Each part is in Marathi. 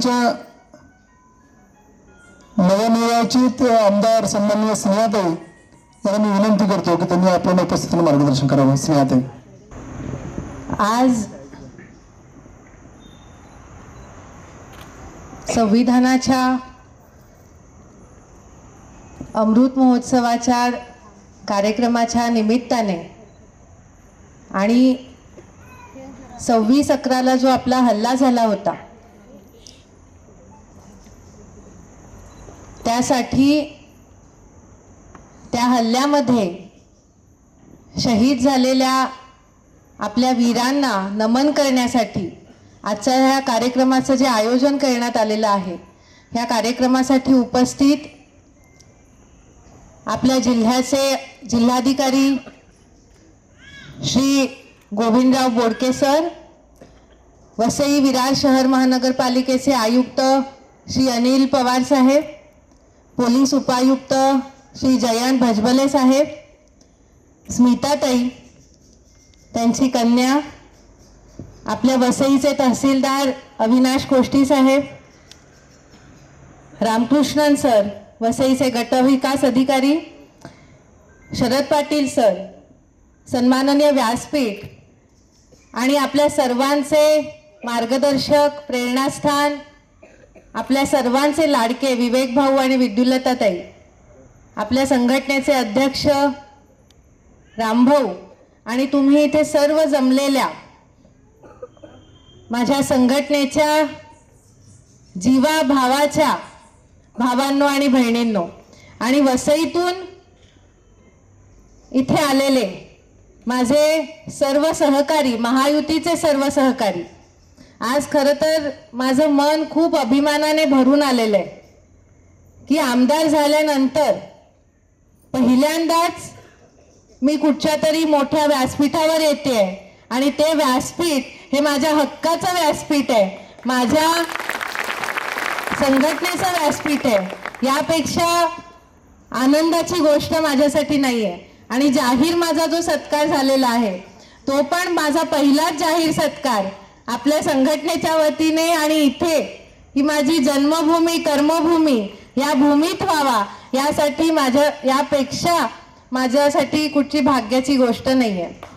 आमच्या नवनिर्वाचित आमदार सन्मान्य स्नेहाताई यांना मी विनंती करतो की त्यांनी आपल्याला उपस्थितीने मार्गदर्शन करावं. स्नेहाताई. आज संविधानाच्या अमृत महोत्सवाच्या कार्यक्रमाच्या निमित्ताने आणि सव्वीस अकराला जो आपला हल्ला झाला होता त्यासाठी त्या हल्ल्यामध्ये शहीद झालेल्या आपल्या वीरांना नमन करण्यासाठी आजच्या ह्या कार्यक्रमाचं जे आयोजन करण्यात आलेलं आहे ह्या कार्यक्रमासाठी उपस्थित आपल्या जिल्ह्याचे जिल्हाधिकारी श्री गोविंदराव बोडके सर वसई विरार शहर महानगरपालिकेचे आयुक्त श्री अनिल पवार साहेब पोलीस उपायुक्त श्री जयंत भजबले साहेब स्मिताताई त्यांची कन्या आपल्या वसईचे तहसीलदार अविनाश कोष्टी साहेब रामकृष्णन सर वसईचे गटविकास अधिकारी शरद पाटील सर सन्माननीय व्यासपीठ आणि आपल्या सर्वांचे मार्गदर्शक प्रेरणास्थान आपल्या सर्वांचे लाडके विवेक भाऊ आणि विद्युलताताई आपल्या संघटनेचे अध्यक्ष रामभाऊ आणि तुम्ही इथे सर्व जमलेल्या माझ्या संघटनेच्या जीवा भावाच्या भावांनो आणि बहिणींनो आणि वसईतून इथे आलेले माझे सर्व सहकारी महायुतीचे सर्व सहकारी आज खरं तर माझं मन खूप अभिमानाने भरून आलेलं आहे. की आमदार झाल्यानंतर पहिल्यांदाच मी कुठच्या तरी मोठ्या व्यासपीठावर येते आहे. आणि ते व्यासपीठ हे माझ्या हक्काचं व्यासपीठ आहे. माझ्या संघटनेचं व्यासपीठ आहे. यापेक्षा आनंदाची गोष्ट माझ्यासाठी नाही आहे. आणि जाहीर माझा जो सत्कार झालेला आहे तो पण माझा पहिलाच जाहीर सत्कार. आपल्या संघटनेच्या वतीने आणि इथे ही माझी जन्मभूमी कर्मभूमी या भूमीत व्हावा यासाठी माझ्या यापेक्षा माझ्यासाठी कुठची भाग्याची गोष्ट नाही आहे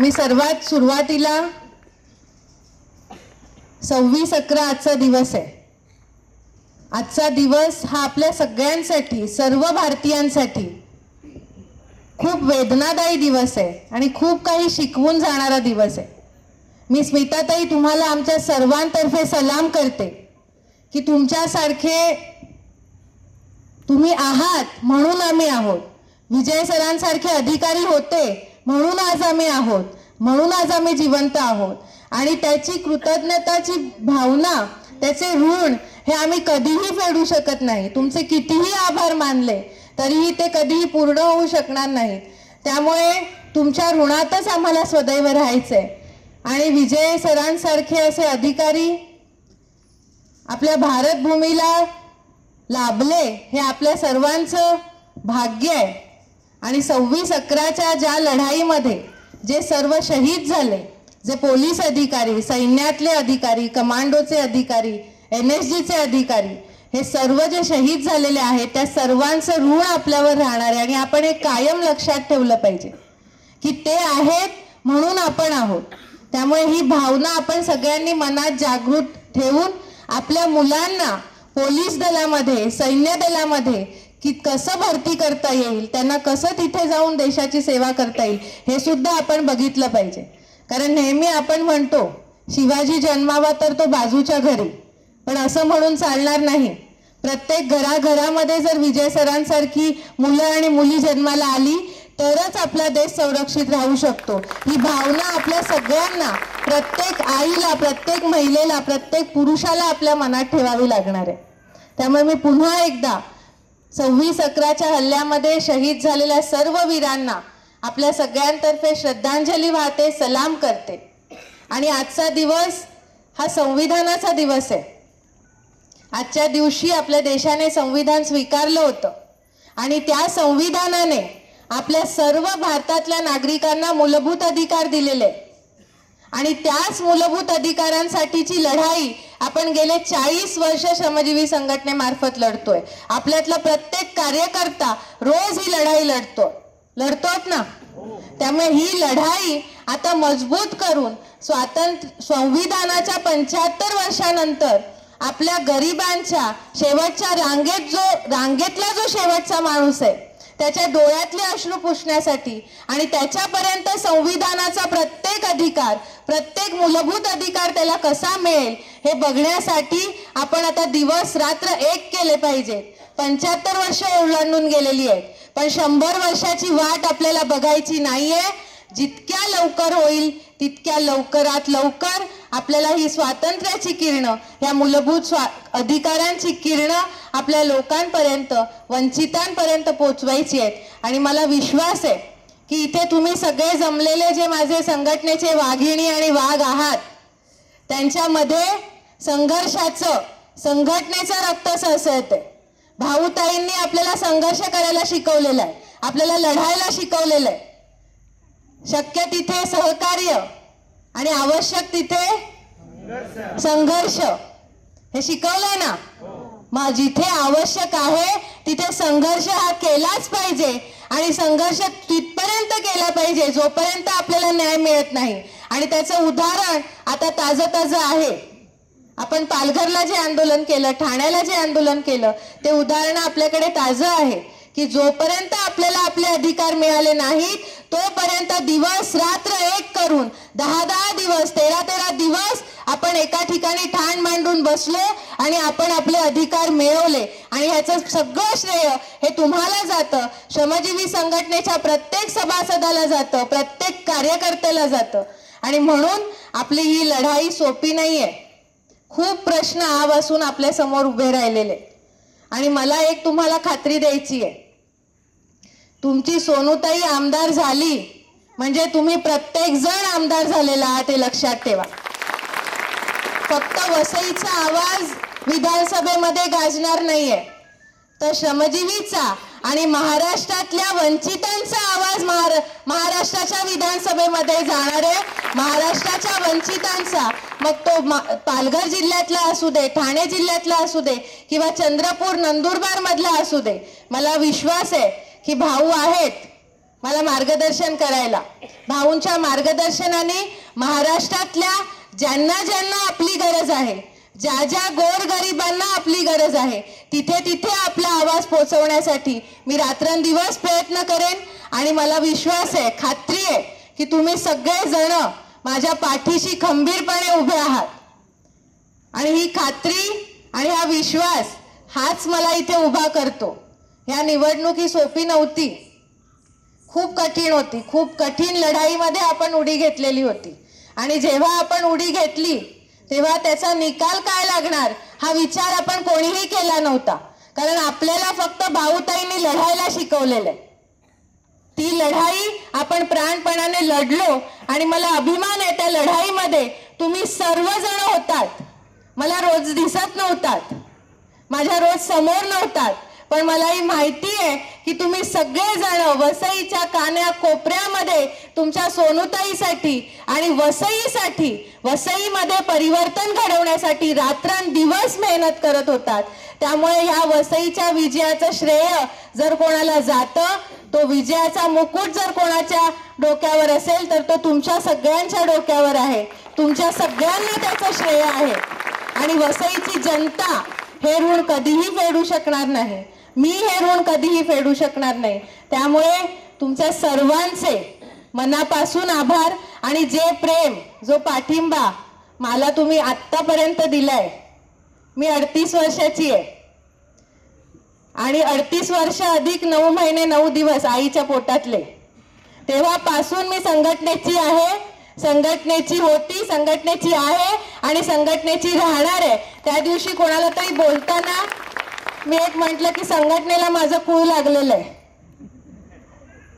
मी सर्वात सुरुवातीला सव्वीस अकरा आजचा दिवस आहे. आजचा दिवस हा आपल्या सगळ्यांसाठी सर्व भारतीयांसाठी खूप वेदनादायी दिवस आहे आणि खूप काही शिकवून जाणारा दिवस आहे. मी स्मिताताई तुम्हाला आमच्या सर्वांतर्फे सलाम करते की तुमच्यासारखे तुम्ही आहात म्हणून आम्ही आहोत. विजय सरांसारखे अधिकारी होते म्हणून आज आम्ही आहोत. म्हणून आज आम्ही जिवंत आहोत. आणि त्याची कृतज्ञताची भावना त्याचे ऋण हे आम्ही कधीही फेडू शकत नाही. तुमचे कितीही आभार मानले तरीही ते कधीही पूर्ण होऊ शकणार नाही. त्यामुळे तुमच्या ऋणातच आम्हाला सदैव राहायचंय. आणि विजय सरांसारखे असे अधिकारी आपल्या भारत भूमीला लाभले हे आपल्या सर्वांचं भाग्य आहे. आणि सव्वीस अकराच्या ज्या लढाईमध्ये जे सर्व शहीद झाले जे पोलीस अधिकारी सैन्यातले अधिकारी कमांडोचे अधिकारी एन एस जीचे अधिकारी हे सर्व जे शहीद झालेले आहेत त्या सर्वांचं ऋण आपल्यावर राहणार आहे आणि आपण हे कायम लक्षात ठेवलं पाहिजे की ते आहेत म्हणून आपण आहोत. त्यामुळे ही भावना आपण सगळ्यांनी मनात जागृत ठेवून आपल्या मुलांना पोलीस दलामध्ये सैन्य दलामध्ये की कसं भरती करता येईल त्यांना कसं तिथे जाऊन देशाची सेवा करता येईल हे सुद्धा आपण बघितलं पाहिजे. कारण नेहमी आपण म्हणतो शिवाजी जन्मावा तर तो बाजूच्या घरी. पण असं म्हणून चालणार नाही. प्रत्येक घराघरामध्ये जर विजय सरांसारखी मुलं आणि मुली जन्माला आली तरच आपला देश संरक्षित राहू शकतो. ही भावना आपल्या सगळ्यांना प्रत्येक आईला प्रत्येक महिलेला प्रत्येक पुरुषाला आपल्या मनात ठेवावी लागणार आहे. त्यामुळे मी पुन्हा एकदा सव्वीस अकराच्या हल्ल्यामध्ये शहीद झालेल्या सर्व वीरांना आपल्या सगळ्यांतर्फे श्रद्धांजली वाहते सलाम करते. आणि आजचा दिवस हा संविधानाचा दिवस आहे. आजच्या दिवशी आपल्या देशाने संविधान स्वीकारलं होतं. आणि त्या संविधानाने आपल्या सर्व भारतातल्या नागरिकांना मूलभूत अधिकार दिलेले आणि त्याच मूलभूत अधिकारांसाठीची लढाई आपण गेले चाळीस वर्ष श्रमजीवी संघटनेमार्फत लढतोय. आपल्यातला प्रत्येक कार्यकर्ता रोज ही लढाई लढतो लढतोत ना? त्यामुळे ही लढाई आता मजबूत करून स्वातंत्र्य संविधानाच्या पंच्याहत्तर वर्षानंतर आपल्या गरिबांच्या शेवटच्या रांगेत जो रांगेतला जो शेवटचा माणूस आहे त्याच्या डोळ्यातले अश्रू पुसण्यासाठी आणि त्याच्यापर्यंत संविधानाचा प्रत्येक अधिकार प्रत्येक मूलभूत अधिकार त्याला कसा मिळेल हे बघण्यासाठी आपण आता दिवस रात्र एक केले पाहिजे. पंच्याहत्तर वर्ष ओलांडून गेलेली आहेत. पण शंभर वर्षाची वाट आपल्याला बघायची नाहीये. जितक्या लवकर होईल तितक्या लवकरात लवकर आपल्याला ही स्वातंत्र्याची किरणं या मूलभूत स्वा अधिकारांची किरणं आपल्या लोकांपर्यंत वंचितांपर्यंत पोचवायची आहेत. आणि मला विश्वास आहे की इथे तुम्ही सगळे जमलेले जे माझे संघटनेचे वाघिणी आणि वाघ आहात त्यांच्यामध्ये संघर्षाचं संघटनेचं रक्त सळसळते भाऊताईंनी आपल्याला संघर्ष करायला शिकवलेला आहे. आपल्याला लढायला शिकवलेलं आहे. शक्य तिथे सहकार्य आणि आवश्यक तिथे संघर्ष. हे शिकवलंय ना? मग जिथे आवश्यक आहे तिथे संघर्ष हा केलाच पाहिजे आणि संघर्ष तिथपर्यंत केला पाहिजे जोपर्यंत आपल्याला न्याय मिळत नाही. आणि त्याचं उदाहरण आता ताजं ताजं आहे. आपण पालघरला जे आंदोलन केलं ठाण्याला जे आंदोलन केलं ते उदाहरण आपल्याकडे ताजं आहे. की जोपर्यंत आपल्याला आपले अधिकार मिळाले नाहीत तोपर्यंत दिवस रात्र एक करून दहा दहा दिवस तेरा तेरा दिवस आपण एका ठिकाणी ठाण मांडून बसलो आणि आपण आपले अधिकार मिळवले. आणि ह्याचं सगळं श्रेय हे तुम्हाला जातं. श्रमजीवी संघटनेच्या प्रत्येक सभासदाला जातं प्रत्येक कार्यकर्त्याला जातं. आणि म्हणून आपली ही लढाई सोपी नाहीये. खूप प्रश्न आवासून आपल्यासमोर उभे राहिलेले. आणि मला एक तुम्हाला खात्री द्यायची आहे. तुमची सोनूताई आमदार झाली म्हणजे तुम्ही प्रत्येक जण आमदार झालेला आहात हे लक्षात ठेवा. फक्त वसईचा आवाज विधानसभेमध्ये गाजणार नाहीये. तर श्रमजीवीचा आणि महाराष्ट्रातल्या वंचितांचा आवाज महाराष्ट्राच्या विधानसभेमध्ये जाणार आहे. महाराष्ट्राच्या वंचितांचा. मग तो पालघर जिल्ह्यातला असू दे ठाणे जिल्ह्यातला असू दे किंवा चंद्रपूर नंदुरबार मधला असू दे मला विश्वास आहे की भाऊ आहेत मला मार्गदर्शन करायला. भाऊंच्या मार्गदर्शनाने महाराष्ट्रातल्या ज्यांना ज्यांना आपली गरज आहे ज्या ज्या गोर गरिबांना आपली गरज आहे तिथे तिथे आपला आवाज पोहोचवण्यासाठी मी रात्रंदिवस प्रयत्न करेन आणि मला विश्वास आहे खात्री आहे की तुम्ही सगळेजण माझ्या पाठीशी खंबीरपणे उभे आहात. आणि ही खात्री आणि हा विश्वास हाच मला इथे उभा करतो. ह्या निवडणुकी सोपी नव्हती. खूप कठीण होती. खूप कठीण लढाईमध्ये आपण उडी घेतलेली होती. आणि जेव्हा आपण उडी घेतली तेव्हा त्याचा निकाल काय लागणार? हा विचार आपण कोणीही केला नव्हता. कारण आपल्याला फक्त भाऊताईंनी लढायला शिकवलेलं आहे. ती लढाई आपण प्राणपणाने लढलो आणि मला अभिमान आहे त्या लढाईमध्ये. तुम्ही सर्वजण होतात. मला रोज दिसत नव्हतात. माझ्या रोज समोर नव्हतात. पण मला ही माहिती आहे की तुम्ही सगळेजण वसईच्या कान्या कोपऱ्यामध्ये तुमच्या सोनुताईसाठी आणि वसईसाठी वसईमध्ये परिवर्तन घडवण्यासाठी रात्रंदिवस मेहनत करत होतात. त्यामुळे ह्या वसईच्या विजयाचं श्रेय जर कोणाला जातं तो विजयाचा मुकुट जर कोणाच्या डोक्यावर असेल तर तो तुमच्या सगळ्यांच्या डोक्यावर आहे. तुमच्या सगळ्यांना त्याचं श्रेय आहे. आणि वसईची जनता हे ऋण कधीही फेडू शकणार नाही. मी हे ऋण कधीही फेडू शकणार नाही. त्यामुळे तुमच्या सर्वांचे मनापासून आभार आणि जे प्रेम जो पाठिंबा मला तुम्ही आत्तापर्यंत दिलाय मी अडतीस वर्षाची आहे. आणि अडतीस वर्ष अधिक नऊ महिने नऊ दिवस आईच्या पोटातले. तेव्हापासून मी संघटनेची आहे संघटनेची होती संघटनेची आहे आणि संघटनेची राहणार आहे. त्या दिवशी कोणाला तरी बोलताना मी एक म्हटलं की संघटनेला माझं कूळ लागलेलं आहे.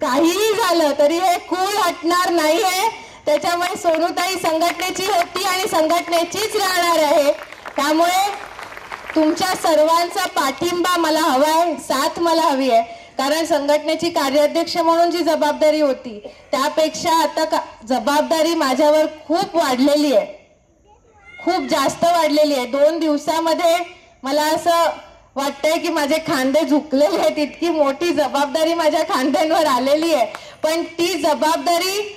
काहीही झालं तरी हे कूळ हटणार नाहीये त्याच्यामुळे सोनूताई संघटनेची होती आणि संघटनेचीच राहणार आहे. त्यामुळे तुमच्या सर्वांचा पाठिंबा मला हवाय साथ मला हवी आहे. कारण संघटनेची कार्याध्यक्ष म्हणून जी जबाबदारी होती त्यापेक्षा आता का जबाबदारी माझ्यावर खूप वाढलेली आहे. खूप जास्त वाढलेली आहे. दोन दिवसामध्ये मला असं वाटतंय की माझे खांदे झुकलेले आहेत इतकी मोठी जबाबदारी माझ्या खांद्यांवर आलेली आहे. पण ती जबाबदारी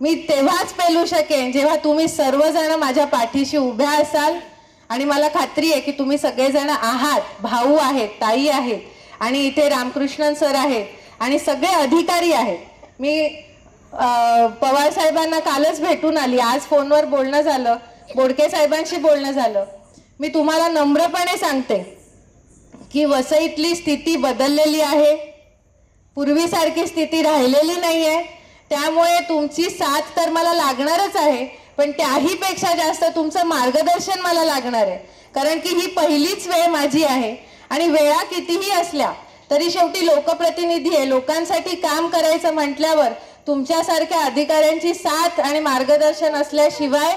मी तेव्हाच पेलू शकेन जेव्हा तुम्ही सर्वजण माझ्या पाठीशी उभ्या असाल. आणि मला खात्री आहे की तुम्ही सगळेजण आहात भाऊ आहेत ताई आहेत आणि इथे रामकृष्णन सर आहेत आणि सगळे अधिकारी आहेत. मी पवार साहेबांना कालच भेटून आली. आज फोनवर बोलणं झालं. बोडके साहेबांशी बोलणं झालं. मी तुम्हाला नम्रपणे सांगते. की वसईतली स्थिती बदललेली आहे. पूर्वीसारखी स्थिती राहिलेली नाही आहे त्यामुळे तुमची साथ तर मला लागणारच आहे पण त्याहीपेक्षा जास्त तुमचं मार्गदर्शन मला लागणार आहे. कारण की ही पहिलीच वेळ माझी आहे आणि वेळा कितीही असल्या तरी शेवटी लोकप्रतिनिधी आहे. लोकांसाठी काम करायचं म्हटल्यावर तुमच्यासारख्या अधिकाऱ्यांची साथ आणि मार्गदर्शन असल्याशिवाय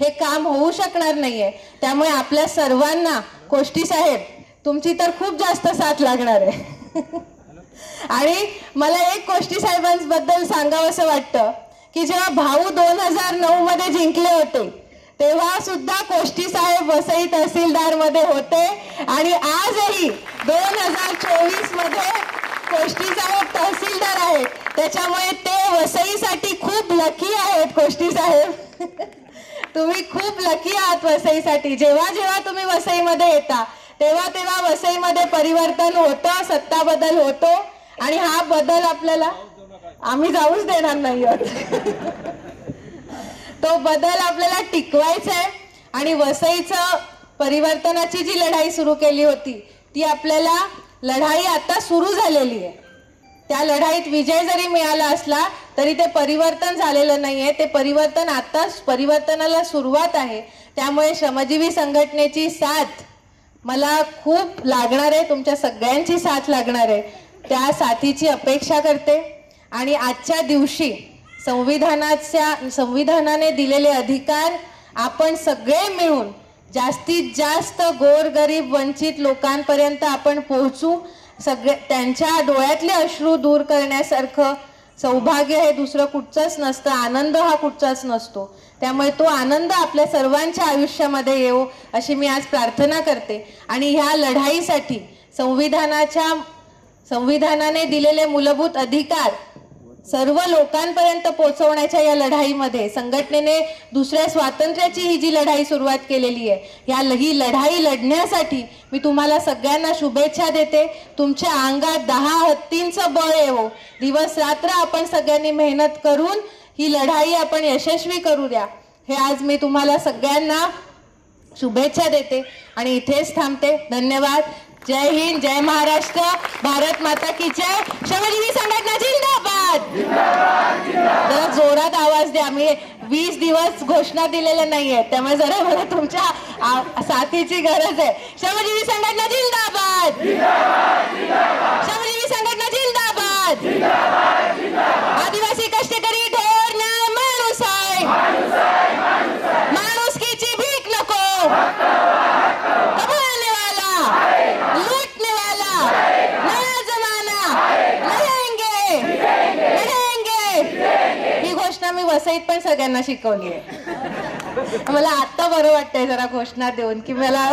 हे काम होऊ शकणार नाहीये. त्यामुळे आपल्या सर्वांना कोष्टी साहेब तुमची तर खूप जास्त साथ लागणार आहे. आणि मला एक गोष्टी साहेबांबद्दल सांगावं असं वाटतं की जेव्हा भाऊ दोन हजार नऊ मध्ये जिंकले होते तेव्हा सुद्धा कोष्टी साहेब वसई तहसीलदारमध्ये होते आणि आजही दोन हजार चोवीसमध्ये कोष्टी साहेब तहसीलदार आहेत. त्याच्यामुळे ते वसईसाठी खूप लकी आहेत कोष्टी साहेब. तुम्ही खूप लकी आहात वसईसाठी. जेव्हा जेव्हा तुम्ही वसईमध्ये येता तेव्हा तेव्हा वसईमध्ये परिवर्तन होतं सत्ता बदल होतो. आणि हा बदल आपल्याला आम्ही जाऊच देणार नाही आहोत. तो बदल आपल्याला टिकवायचा आहे. आणि वसईचं परिवर्तनाची जी लढाई सुरू केली होती ती आपल्याला लढाई आता सुरू झालेली आहे. त्या लढाईत विजय जरी मिळाला असला तरी ते परिवर्तन झालेलं नाही आहे ते परिवर्तन आता परिवर्तनाला सुरुवात आहे. त्यामुळे श्रमजीवी संघटनेची साथ मला खूप लागणार आहे तुमच्या सगळ्यांची साथ लागणार आहे. त्या साथीची अपेक्षा करते. आणि आजच्या दिवशी संविधानाच्या संविधानाने दिलेले अधिकार आपण सगळे मिळून जास्तीत जास्त गोरगरीब वंचित लोकांपर्यंत आपण पोहोचू. सगळे त्यांच्या डोळ्यातले अश्रू दूर करण्यासारखं सौभाग्य हे दुसरं कुठचंच नसतं आनंद हा कुठचाच नसतो. त्यामुळे तो आनंद आपल्या सर्वांच्या आयुष्यामध्ये येऊ अशी मी आज प्रार्थना करते. आणि ह्या लढाईसाठी संविधानाच्या संविधानाने दिलेले मूलभूत अधिकार सर्व लोकांपर्यंत पोहोचवण्याच्या या लढाईमध्ये संघटनेने दुसऱ्या स्वातंत्र्याची ही जी लढाई सुरुवात केलेली आहे या ल- ही लढाई लढण्यासाठी मी तुम्हाला सगळ्यांना शुभेच्छा देते. तुमच्या अंगात दहा हत्तींचं बळ येवो. दिवस रात्र आपण सगळ्यांनी मेहनत करून ही लढाई आपण यशस्वी करू द्या. हे आज मी तुम्हाला सगळ्यांना शुभेच्छा देते आणि इथेच थांबते. धन्यवाद. जय हिंद जय महाराष्ट्र भारत माता की जय. श्रमजीवी संघटना जिंदाबाद! जरा जोरात आवाज द्या मी वीस दिवस घोषणा दिलेल्या नाहीये त्यामुळे जरा मला तुमच्या साथीची गरज आहे. श्रमजीवी संघटना जिंदाबाद! श्रमजीवी संघटना जिंदाबाद! घोषणा वसईत पण सगळ्यांना शिकवली आहे मला आता बरं वाटतंय जरा घोषणा देऊन की मला